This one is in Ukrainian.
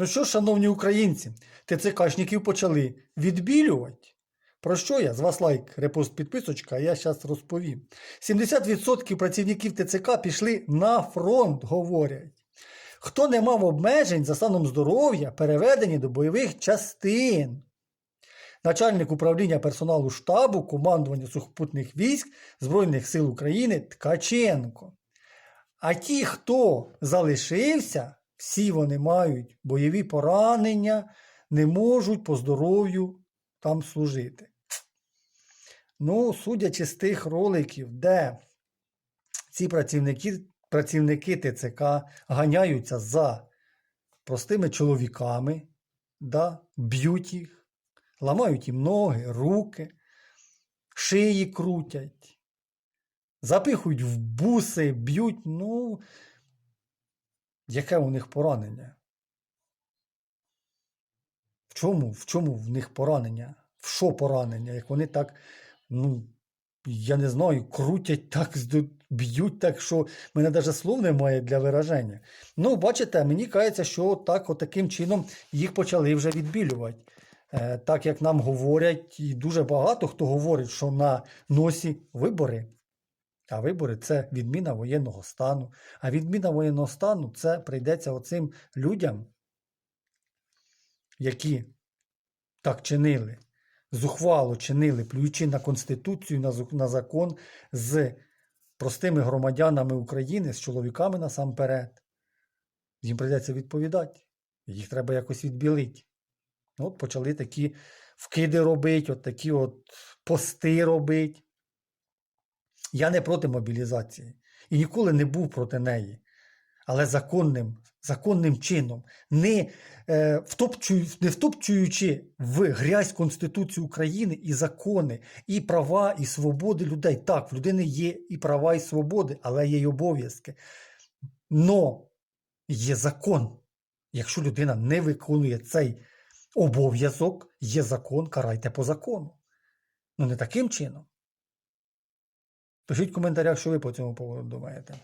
Ну що, шановні українці, ТЦКшників почали відбілювати. Про що я? З вас лайк, репост, підписочка, а я зараз розповім. 70% працівників ТЦК пішли на фронт, говорять. Хто не мав обмежень за станом здоров'я, переведені до бойових частин. Начальник управління персоналу штабу командування сухопутних військ Збройних сил України Ткаченко. А ті, хто залишився, всі вони мають бойові поранення, не можуть по здоров'ю там служити. Ну, судячи з тих роликів, де ці працівники, працівники ТЦК ганяються за простими чоловіками, да, б'ють їх, ламають їм ноги, руки, шиї крутять, запихують в буси, б'ють. Ну, яке у них поранення? В чому, в чому в них поранення? В що поранення? Як вони так, ну, я не знаю, крутять так, б'ють так, що в мене навіть слов немає для вираження. Ну, бачите, мені кажеться, що так, от таким чином їх почали вже відбілювати. Е, так як нам говорять, і дуже багато хто говорить, що на носі вибори. А вибори це відміна воєнного стану. А відміна воєнного стану це прийдеться оцим людям, які так чинили, зухвало чинили, плюючи на Конституцію, на, закон з простими громадянами України, з чоловіками насамперед. Їм прийдеться відповідати. Їх треба якось відбілити. От почали такі вкиди робити, от такі от пости робити. Я не проти мобілізації і ніколи не був проти неї. Але законним, законним чином, не, е, втопчую, не втопчуючи в грязь Конституцію України і закони, і права, і свободи людей. Так, в людини є і права, і свободи, але є й обов'язки. Но є закон. Якщо людина не виконує цей обов'язок, є закон, карайте по закону. Ну не таким чином. Пишіть в коментарях, що ви по цьому поводу думаєте.